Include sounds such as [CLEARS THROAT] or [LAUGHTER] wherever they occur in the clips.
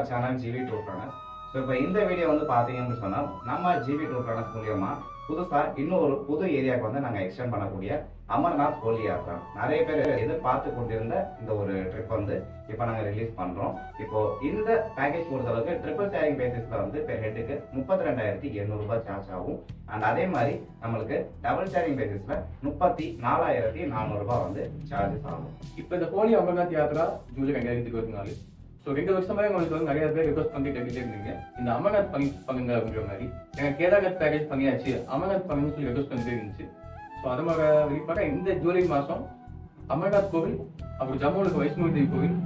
Our channel GV tour planners so இப்போ இந்த video வந்து பார்த்தீங்கன்னு சொன்னால் நம்ம ஜிவி டூர் பிளானர்ஸ் மூலியமாக புதுசாக இன்னும் ஒரு புது ஏரியாவுக்கு வந்து நாங்கள் எக்ஸ்டெண்ட் பண்ணக்கூடிய அமர்நாத் ஹோலி யாத்ரா நிறைய பேர் எதிர்பார்த்து கொண்டிருந்த இந்த ஒரு ட்ரிப் வந்து இப்போ நாங்கள் ரிலீஸ் பண்ணுறோம் இப்போ இந்த பேக்கேஜ் பொறுத்தளவுக்கு ட்ரிபிள் ஷேரிங் பேசிஸில் வந்து பெர் ஹெட்டுக்கு முப்பத்தி ரெண்டாயிரத்தி எண்ணூறுபா சார்ஜ் ஆகும். அண்ட் அதே மாதிரி நம்மளுக்கு டபுள் ஷேரிங் பேசிஸில் முப்பத்தி நாலாயிரத்தி நானூறுபா வந்து சார்ஜஸ் ஆகும். இப்போ இந்த ஹோலி அமர்நாத் யாத்ரா ஜூலை ரெண்டாயிரத்தி இருபத்தி நாலு. ஸோ ரெண்டு வருஷமா உங்களுக்கு வந்து நிறைய பேர் ரிக்வஸ்ட் பண்ணி கேட்டுட்டே இருந்தீங்க. இந்த அமர்நாத் பண்ணி பண்ணுங்க அப்படின்ற மாதிரி. எனக்கு கேதார்நாத் பேக்கேஜ் பண்ணியாச்சு. அமர்நாத் பண்ணுன்னு சொல்லி ரிக்வஸ்ட் பண்ணிட்டே இருந்துச்சு. ஸோ அது மாதிரி வெளிப்பாக இந்த ஜூலை மாதம் அமர்நாத் கோவில் அப்புறம் ஜம்முனுக்கு இருக்க வைஷ்ணவி தேவி கோவில்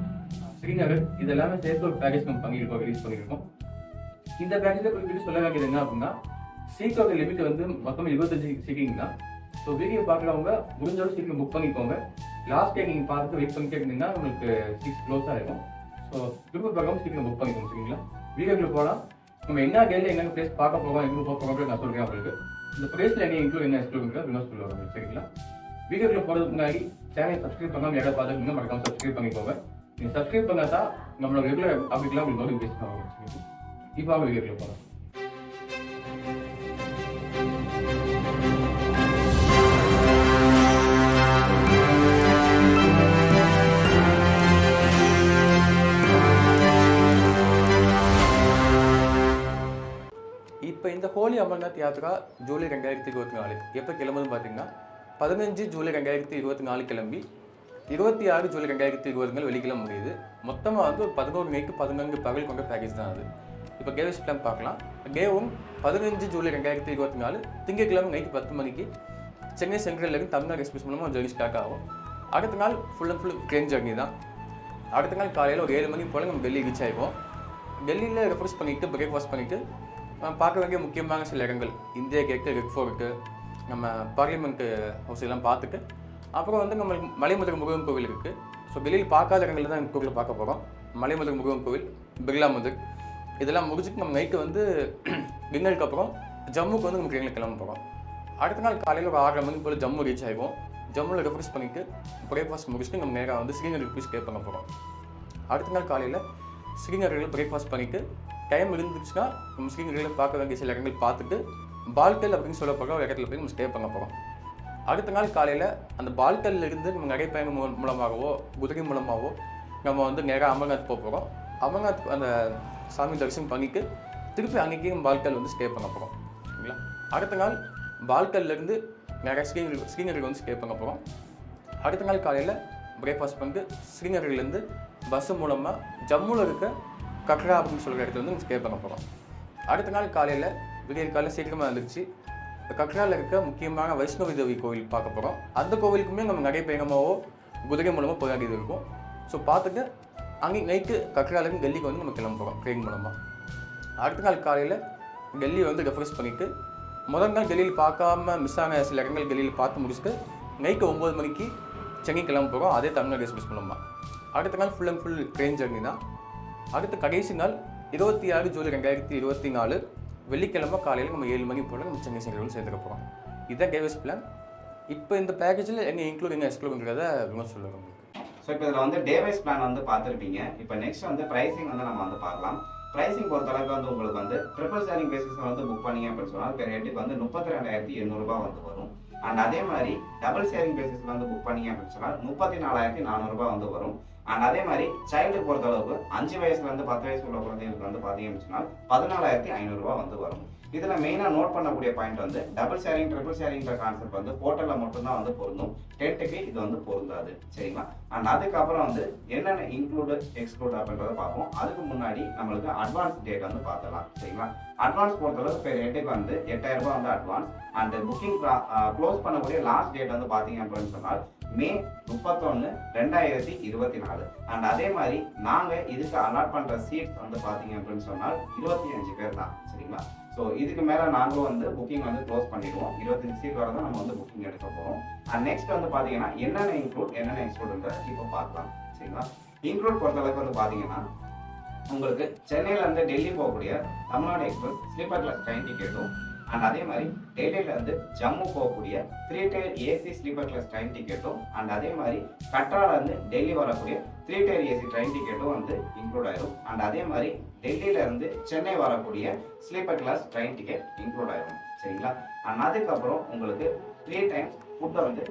ஸ்ரீநகர் இது எல்லாமே சேர்த்து ஒரு பேக்கேஜ் நம்ம பண்ணியிருக்கோம் ரிலீஸ் பண்ணியிருக்கோம் இந்த பேக்கேஜில் குறிப்பிட்டு சொல்ல வேண்டியது என்ன அப்படின்னா சீட்டோட லிமிட் வந்து மொத்தம் இருபத்தஞ்சு சீட்டிங் தான் ஸோ வீடியோ பார்க்குறவங்க முடிஞ்சளவு சீக்கிரம் புக் பண்ணிக்கோங்க. லாஸ்ட் டே நீங்கள் பார்த்து வெயிட் பண்ணிட்டே இருந்தீங்கன்னா உங்களுக்கு சீட்ஸ் க்ளோஸாக இருக்கும். ஸோ திருப்பூர் பக்கம் சீக்கிரம் புக் பண்ணிக்கணும் சரிங்களா? வீடியோக்குள்ள போகலாம் நம்ம என்ன டேல என்னென்ன பிளேஸ் பார்க்க போகிறோம் எங்கே போக போகிறோம் நான் சொல்கிறேன் உங்களுக்கு. இந்த பிளேஸில் என்ன இன்க்ளூட் என்ன எக்ஸ்க்ளூட் வினோஸ் சொல்லுவாங்க சரிங்களா? வீடியோக்குள்ள போகிறதுக்கு முன்னாடி சேனலை சப்ஸ்கிரைப் பண்ணாமல் யாராவது பார்த்துருக்கீங்க மறக்காம சப்ஸ்கிரைப் பண்ணிக்கோங்க. நீங்கள் சப்ஸ்கிரைப் பண்ணாதான் நம்மளோட ரெகுலர் அப்டேட்லாம் உங்களுக்கு நோட்டிஃபிகேஷன் ஆகும் சரிங்களா? இப்போ அவங்க வீடியோக்குள்ள போகலாம் இந்த ஹோலி அமர்நாத் யாத்ரா ஜூலை ரெண்டாயிரத்தி இருபத்தி நாலு. எப்போ கிளம்புதுன்னு பார்த்தீங்கன்னா பதினஞ்சு ஜூலை ரெண்டாயிரத்தி இருபத்தி நாலு கிளம்பி இருபத்தி ஆறு ஜூலை ரெண்டாயிரத்தி இருபதுங்கள் வெள்ளிக்கிழமை முடியுது. மொத்தமாக வந்து ஒரு பதினோரு நைட்டு பதினான்கு பகல் கொண்ட பேக்கேஜ் தான் அது. இப்போ கேவஸ் பிளான் பார்க்கலாம். கேவும் பதினஞ்சு ஜூலை ரெண்டாயிரத்தி இருபத்தி நாலு திங்கட்கிழமை நைட்டு பத்து மணிக்கு சென்னை சென்ட்ரல் இருந்து தமிழ்நாடு எக்ஸ்பிரஸ் மூலமாக ஜர்னி ஸ்டார்ட் ஆகும். அடுத்த நாள் full and full train journey தான். அடுத்த நாள் காலையில் ஒரு ஏழு மணி போல் நம்ம டெல்லி ரீச் ஆகிப்போம் டெல்லியில் ரெஃப்ரெஷ் பண்ணிவிட்டு பிரேக்ஃபாஸ்ட் பண்ணிவிட்டு பார்க்க வேண்டிய முக்கியமான சில இடங்கள். இந்தியா கேட்டு ரெட் ஃபோர்ட்டு நம்ம பார்லிமெண்ட்டு ஹவுஸ் எல்லாம் பார்த்துட்டு அப்புறம் வந்து நம்ம மலைமுதுகு முருகன் கோவில் இருக்குது ஸோ வெளியில் பார்க்காத இடங்களில் தான் கோவில் பார்க்க போகிறோம் மலைமுதுகு முருகன் கோவில் பிர்லா மந்திர் இதெல்லாம் முடிச்சுட்டு நம்ம நைட்டு வந்து [CLEARS THROAT] டின்னருக்கு அப்புறம் ஜம்முக்கு வந்து நம்ம ட்ரெயினில் கிளம்ப போகிறோம் அடுத்த நாள் காலையில் ஒரு ஆறரை மணிக்கு போல் ஜம்மு ரீச் ஆகிவோம் ஜம்முவில் ரெஃப்ரெஷ் பண்ணிவிட்டு பிரேக்ஃபாஸ்ட் முடிச்சுட்டு நம்ம நேராக வந்து ஸ்ரீநகர் போய் ஸ்டே பண்ண போகிறோம் அடுத்த நாள் காலையில் ஸ்ரீநகரில் பிரேக்ஃபாஸ்ட் பண்ணிவிட்டு டைம் இருந்துச்சுன்னா நம்ம ஸ்ரீநகரில் பார்க்க வேண்டிய சில இடங்கள் பார்த்துட்டு பால்கல் அப்படின்னு சொல்லப்படுற ஒரு இடத்துல போய் நம்ம ஸ்டே பண்ண போகிறோம் அடுத்த நாள் காலையில் அந்த பால்கல்லிருந்து நம்ம நடைப்பயணம் மூ- மூலமாகவோ குதிரை மூலமாகவோ நம்ம வந்து நேராக அமர்நாத் போக போகிறோம் அமர்நாத் அந்த சாமி தரிசனம் பண்ணிட்டு திருப்பி அன்றைக்கி பால்கல் வந்து ஸ்டே பண்ண போகிறோம் சரிங்களா? அடுத்த நாள் பால்கல்லேருந்து நேராக ஸ்ரீநகர் ஸ்ரீநகருக்கு வந்து ஸ்டே பண்ண போகிறோம் அடுத்த நாள் காலையில் பிரேக்ஃபாஸ்ட் பண்ணிட்டு ஸ்ரீநகர்லேருந்து பஸ்ஸு மூலமாக ஜம்முவில் இருக்க கக்ரா அப்படின்னு சொல்கிற இடத்துல வந்து ஸ்டே பண்ண போகிறோம் அடுத்த நாள் காலையில் விடியற் காலையில் சீக்கிரமாக இருந்துச்சு கக்ராவில் இருக்க முக்கியமான வைஷ்ணவி தேவி கோவில் பார்க்க போகிறோம் அந்த கோவிலுக்குமே நம்ம நடைப்பயணமாவோ குதிரை மூலமாக போக வேண்டியது இருக்கும். ஸோ பார்த்துட்டு அங்கே நைட்டு கக்ராலேருந்து டெல்லிக்கு வந்து நம்ம கிளம்ப போகிறோம் ட்ரெயின் மூலமாக அடுத்த நாள் காலையில் டெல்லி வந்து ரெஃப்ரெஷ் பண்ணிவிட்டு முதல் நாள் டெல்லியில் பார்க்காம மிஸ் ஆன சில இடங்கள் டெல்லியில் பார்த்து முடிச்சுட்டு நைட்டு ஒம்பது மணிக்கு சென்னை கிளம்ப போகிறோம் அதே தமிழ்நாடு எக்ஸ்பிரஸ் மூலமாக அடுத்த நாள் full and full train journey தான். அடுத்த கடைசி நாள் இருபத்தி ஆறு ஜூலை ரெண்டாயிரத்தி இருபத்தி நாலு வெள்ளிக்கிழமை காலையில் நம்ம ஏழு மணி போல் நம்ம சென்னை சென்ட்ரல் சேர்த்துக்க போகிறோம் இதுதான் கேவஸ் பிளான் இப்போ இந்த பேக்கேஜில் என்ன இன்க்ளூட் என்ன எக்ஸ்க்ளூடுங்கிறத விமர்சனம் சொல்லுங்கள் உங்களுக்கு ஸோ இப்போ இதில் வந்து டே வைஸ் பிளான் வந்து பார்த்துருப்பீங்க. இப்போ நெக்ஸ்ட் வந்து ப்ரைஸிங் வந்து நம்ம வந்து பார்க்கலாம். ப்ரைஸிங் பொறுத்தளவுக்கு வந்து உங்களுக்கு வந்து ட்ரிபிள் சேரிங் பேசிஸில் வந்து புக் பண்ணீங்க அப்படின்னு சொன்னால் பெர் ரேட்டுக்கு வந்து முப்பத்தி ரெண்டாயிரத்தி எண்ணூறுபா வந்து வரும். அண்ட் அதே மாதிரி டபுள் ஷேரிங் பேசிஸில் வந்து புக் பண்ணீங்க அப்படின்னு சொன்னால் முப்பத்தி நாலாயிரத்தி நானூறுபா வந்து வரும். அண்ட் அதே மாதிரி சைல்டுக்கு பொறுத்தளவுக்கு அஞ்சு வயசுல இருந்து பத்து வயசு உள்ள குழந்தைங்களுக்கு வந்து பார்த்தீங்க அப்படின்னு சொன்னால் பதினாலாயிரத்தி ஐநூறுரூவா வந்து வரும். இதில் மெயினாக நோட் பண்ணக்கூடிய பாயிண்ட் வந்து டபுள் ஷேரிங் ட்ரிபிள் ஷேரிங்கிற கான்செப்ட் வந்து ஹோட்டலில் மட்டும்தான் வந்து பொருந்தும். டென்ட்டுக்கு இது வந்து பொருந்தாது. சரிங்களா? அண்ட் அதுக்கப்புறம் வந்து என்னென்ன இன்க்ளூடு எக்ஸ்க்ளூட் அப்படின்றத பார்ப்போம். அதுக்கு முன்னாடி நம்மளுக்கு அட்வான்ஸ் டேட் வந்து பார்த்தலாம் சரிங்களா? அட்வான்ஸ் பொறுத்தளவு இப்போ ரேட்டுக்கு வந்து எட்டாயிரம் வந்து அட்வான்ஸ் அந்த புக்கிங் க்ளோஸ் பண்ணக்கூடிய லாஸ்ட் டேட் வந்து பார்த்தீங்க அப்படின்னு சொன்னால் மே முப்பத்தொன்று ரெண்டாயிரத்தி இருபத்தி நாலு. அண்ட் அதே மாதிரி நாங்கள் இதுக்கு அலாட் பண்ணுற சீட்ஸ் வந்து பார்த்தீங்க அப்படின்னு சொன்னால் இருபத்தி அஞ்சு பேர் தான். சரிங்களா? ஸோ இதுக்கு மேலே நாங்களும் வந்து புக்கிங் வந்து க்ளோஸ் பண்ணிடுவோம். இருபத்தஞ்சு சீட் வரை தான் நம்ம வந்து புக்கிங் எடுக்க போகிறோம் அண்ட் நெக்ஸ்ட் வந்து பார்த்தீங்கன்னா என்னென்ன இன்க்ளூட் என்னென்ன எக்ஸ்க்ளூட்ன்றத இப்போ பார்க்கலாம். சரிங்களா? இன்க்ளூட் பொறுத்தளவுக்கு வந்து பார்த்தீங்கன்னா உங்களுக்கு சென்னையிலேருந்து டெல்லி போகக்கூடிய Tamil Nadu express sleeper class train டிக்கெட்டும் and அதே மாதிரி டெல்லியில் வந்து ஜம்மு போகக்கூடிய three tier AC sleeper class train டிக்கெட்டும் and அதே மாதிரி கட்ராலருந்து டெல்லி வரக்கூடிய த்ரீ டயர் ஏசி ட்ரெயின் டிக்கெட்டும் வந்து இன்க்ளூட் ஆயிரும். அண்ட் அதே மாதிரி டெல்லியிலேருந்து சென்னை வரக்கூடிய sleeper class train ticket include ஆயிரும். சரிங்களா? அண்ட் அதுக்கப்புறம் உங்களுக்கு த்ரீ டைம்ஸ் ஃபுட்டை வந்து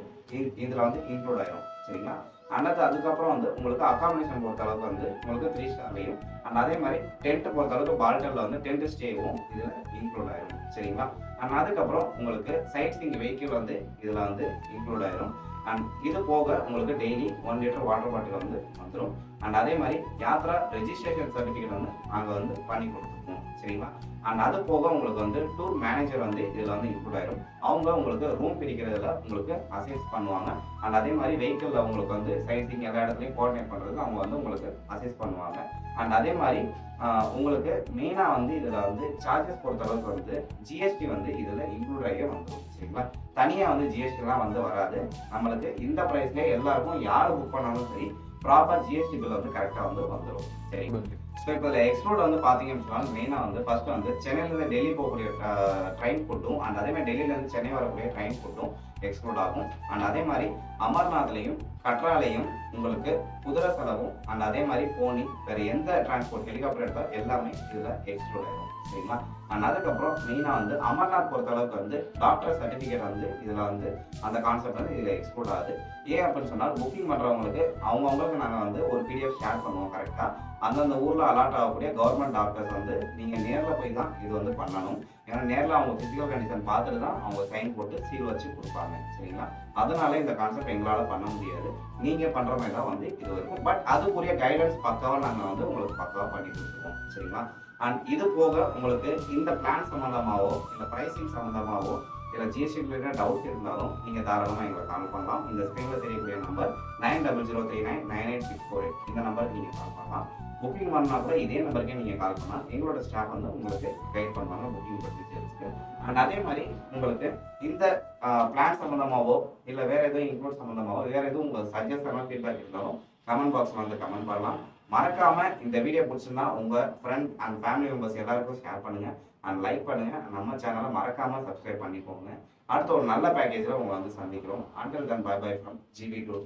இதில் வந்து இன்க்ளூட் ஆயிரும். சரிங்களா? அண்ட் அதுக்கப்புறம் வந்து உங்களுக்கு அகாமடேஷன் பொறுத்த அளவுக்கு வந்து உங்களுக்கு த்ரீ ஸ்டார்லையும் அண்ட் அதே மாதிரி டென்ட் பொறுத்த அளவுக்கு பால்டல்ல வந்து டென்ட் ஸ்டேவும் இதில் இன்க்ளூட் ஆயிரும். சரிங்களா? அண்ட் அதுக்கப்புறம் உங்களுக்கு சைட் சீங் வெஹிக்கிள் வந்து இதில் வந்து இன்க்ளூட் ஆயிரும். அண்ட் இது போக உங்களுக்கு daily one litre water bottle வந்து வந்துடும் அண்ட் அதே மாதிரி யாத்ரா ரெஜிஸ்ட்ரேஷன் சர்டிஃபிகேட் வந்து நாங்கள் வந்து பண்ணி கொடுத்துருக்கோம். சரிங்களா? அண்ட் அது போக உங்களுக்கு வந்து டூர் மேனேஜர் வந்து இதில் வந்து இன்க்ளூட் ஆயிரும். அவங்க உங்களுக்கு ரூம் பிரிக்கிறதுல உங்களுக்கு அசைஸ் பண்ணுவாங்க. அண்ட் அதே மாதிரி வெஹிக்கிளில் உங்களுக்கு வந்து சைசிங் எல்லா இடத்துலையும் கோஆர்டினேட் பண்ணுறதுக்கு அவங்க வந்து உங்களுக்கு அசைஸ் பண்ணுவாங்க. அண்ட் அதே மாதிரி உங்களுக்கு மெயினாக வந்து இதில் வந்து சார்ஜஸ் பொறுத்த அளவுக்கு வந்து ஜிஎஸ்டி வந்து இதில் இன்க்ளூட் ஆகியே வந்துடும் சரிங்களா? தனியாக வந்து ஜிஎஸ்டிலாம் வந்து வராது. நம்மளுக்கு இந்த ப்ரைஸ்லேயே எல்லாருக்கும் யார் புக் பண்ணாலும் சரி ப்ராப்பர் ஜிஎஸ்டி பில் வந்து கரெக்டாக வந்து வந்துடும் சரி? ஸோ இப்போ இதில் எக்ஸ்ப்ளோர் வந்து பார்த்தீங்க அப்படின்னா மெயினாக வந்து ஃபர்ஸ்ட் வந்து சென்னையிலேருந்து டெல்லி போகக்கூடிய ட்ரெயின் ஃபுட்டும் அண்ட் அதே மாதிரி டெல்லியிலேருந்து சென்னை வரக்கூடிய ட்ரெயின் ஃபுட்டும் எக்ஸ்ப்ளோர் ஆகும். அண்ட் அதே மாதிரி அமர்நாத்லையும் கட்ராலையும் உங்களுக்கு குதிரை செலவும் அண்ட் அதே மாதிரி போனி வேற எந்த டிரான்ஸ்போர்ட் ஹெலிகாப்டர் எடுத்தால் எல்லாமே இதில் எக்ஸ்க்ளூட் ஆகும் சரிங்களா? அண்ட் அதுக்கப்புறம் மெயினாக வந்து அமர்நாத் பொறுத்த அளவுக்கு வந்து டாக்டர் சர்டிஃபிகேட் வந்து இதில் வந்து அந்த கான்செப்ட் வந்து இதில் எக்ஸ்க்ளூட் ஆகுது. ஏன் அப்படின்னு சொன்னால் புக்கிங் பண்ணுறவங்களுக்கு அவங்கவுங்களுக்கு நாங்கள் வந்து ஒரு பிடிஎஃப் ஷேர் பண்ணுவோம் கரெக்டாக அந்தந்த ஊரில் அலாட் ஆகக்கூடிய கவர்மெண்ட் டாக்டர்ஸ் வந்து நீங்கள் நேரில் போய் தான் இது வந்து பண்ணணும். ஏன்னா நேரில் அவங்க ஃபிசிக்கல் கண்டிஷன் பார்த்துட்டு தான் அவங்க சைன் போட்டு சீல் வச்சு கொடுப்பாங்க சரிங்களா? அதனால இந்த கான்செப்ட் எங்களால் பண்ண முடியாது. நீங்கள் பண்ணுற மாதிரி தான் வந்து இது இருக்கும் பட் அதுக்குரிய கைடன்ஸ் பக்காவாக நாங்கள் வந்து உங்களுக்கு பக்காவாக பண்ணி கொடுத்துருவோம் சரிங்களா? அண்ட் இது போக உங்களுக்கு இந்த பிளான் சம்மந்தமாகவோ இல்லை ப்ரைஸிங் சம்மந்தமாகவோ இல்லை ஜிஎஸ்டி ரிலேட்டட் டவுட் இருந்தாலும் நீங்கள் தாராளமாக எங்களை கால் பண்ணலாம். இந்த ஸ்க்ரீனில் தெரியக்கூடிய number nine double zero three nine nine eight six four இந்த நம்பருக்கு நீங்கள் கால் பண்ணலாம். புக்கிங் பண்ணால் கூட இதே நம்பருக்கே நீங்கள் கால் பண்ணலாம். எங்களோட ஸ்டாஃப் வந்து உங்களுக்கு கைட் பண்ணுவாங்க புக்கிங் டீட்டெயில்ஸ்க்கு அண்ட் அதே மாதிரி உங்களுக்கு இந்த பிளான் சம்மந்தமாகவோ இல்லை வேறு எதுவும் இன்க்ளூட் சம்மந்தமாகவோ வேறு எதுவும் உங்களுக்கு சஜஷனாக ஃபீட்பேக் இருந்தாலும் கமெண்ட் பாக்ஸில் வந்து கமெண்ட் பண்ணலாம். மறக்காமல் இந்த வீடியோ பிடிச்சிருந்தா உங்கள் ஃப்ரெண்ட் அண்ட் ஃபேமிலி மெம்பர்ஸ் எல்லாருக்கும் ஷேர் பண்ணுங்க. அண்ட் லைக் பண்ணுங்கள் நம்ம சேனலை மறக்காமல் சப்ஸ்கிரைப் பண்ணிக்கோங்க. அடுத்த ஒரு நல்ல பேக்கேஜில் உங்களை வந்து சந்திக்கிறோம். Until then bye bye from GV tour